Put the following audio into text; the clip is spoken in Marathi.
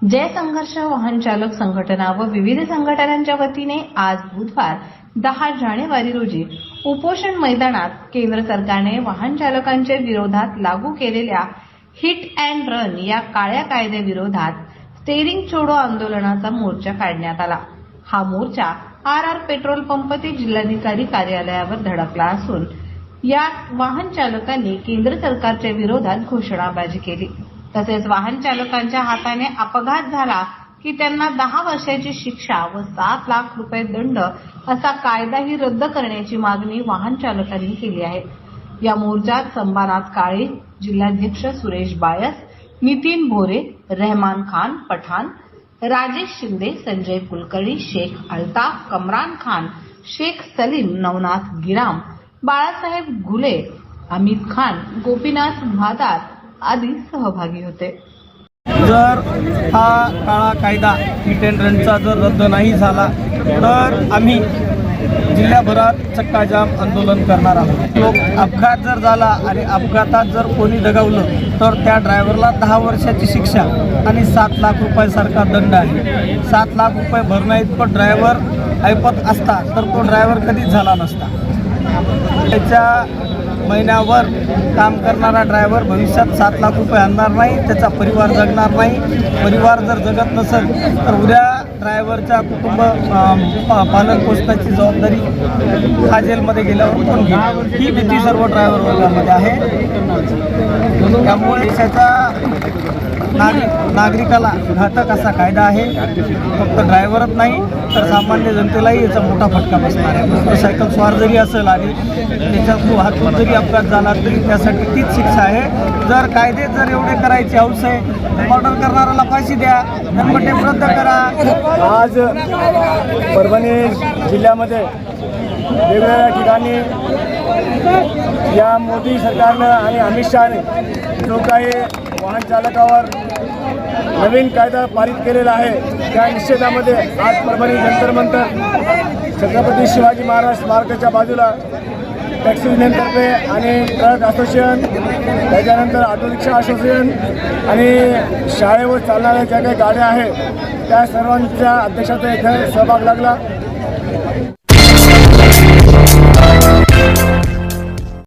जय संघर्ष वाहन चालक संघटना व विविध संघटनांच्या वतीने आज बुधवार दहा जानेवारी रोजी उपोषण मैदानात केंद्र सरकारने वाहन चालकांच्या विरोधात लागू केलेल्या हिट अँड रन या काळ्या कायद्याविरोधात स्टेरिंग छोडो आंदोलनाचा मोर्चा काढण्यात आला. हा मोर्चा आर आर पेट्रोल पंप ते जिल्हाधिकारी कार्यालयावर धडकला असून या वाहन चालकांनी केंद्र सरकारच्या विरोधात घोषणाबाजी केली. तसेच वाहन चालकांच्या हाताने अपघात झाला की त्यांना दहा वर्षाची शिक्षा व सात लाख रुपये दंड असा कायदाही रद्द करण्याची मागणी वाहन चालकांनी केली आहे. या मोर्चात संभानाथ काळे जिल्हाध्यक्ष सुरेश बायस नितीन भोरे रहमान खान पठाण राजेश शिंदे संजय कुलकर्णी शेख अल्ताफ कमरान खान शेख सलीम नवनाथ गिराम बाळासाहेब घुले अमित खान गोपीनाथ भादार आदी सहभागी होते. जर हा काळा कायदा हिट अँड रनचा जर रद्द नाही झाला तर आम्ही जिल्ह्याभरात चक्काजाम आंदोलन करणार आहोत. लोक अपघात जर झाला आणि अपघातात जर कोणी दगावलं तर त्या ड्रायव्हरला दहा वर्षाची शिक्षा आणि सात लाख रुपयासारखा दंड आहे. सात लाख रुपये भरणं इतपत ड्रायव्हर ऐपत असता तर तो ड्रायव्हर कधीच झाला नसता. त्याच्या महिन्यावर काम करणारा ड्रायव्हर भविष्यात सात लाख रुपये आणणार नाही त्याचा परिवार जगणार नाही. परिवार जर जगत नसेल तर उद्या ड्रायव्हरच्या कुटुंब पालन पोषणाची जबाबदारी हा जेलमध्ये गेल्यावर कोण घेईल? ही भीती सर्व ड्रायव्हर वर्गामध्ये आहे. त्यामुळे त्याचा नागरिक नागरिकाला घातक असा कायदा आहे. फक्त ड्रायव्हरच नाही तर सामान्य जनतेलाही याचा मोठा फटका बसणार आहे. मोटरसायकल स्वार जरी असेल आणि त्याच्यात वाहतूक जरी अपघात झाला तरी त्यासाठी तीच शिक्षा आहे. जर कायदे जर एवढे करायचे हौस आहे ऑर्डर करणाऱ्याला फाशी द्या जन्मठेप रद्द करा. आज परभणी जिल्ह्यामध्ये वेगवेगळ्या ठिकाणी या मोदी सरकारनं आणि अमित शहाने जो काही वाहन चालकावर नवीन कायदा पारित केलेला आहे. त्या निषेधामध्ये आज परभणी जंतरमंतर छत्रपती शिवाजी महाराज स्मारकाच्या बाजूला टॅक्सी युनियनतर्फे आणि ट्रक असोसिएशन त्याच्यानंतर ऑटो रिक्षा असोसिएशन आणि शाळेवर चालणाऱ्या ज्या काही गाड्या आहेत त्या सर्वांच्या अध्यक्षाचा इथं सहभाग लागला.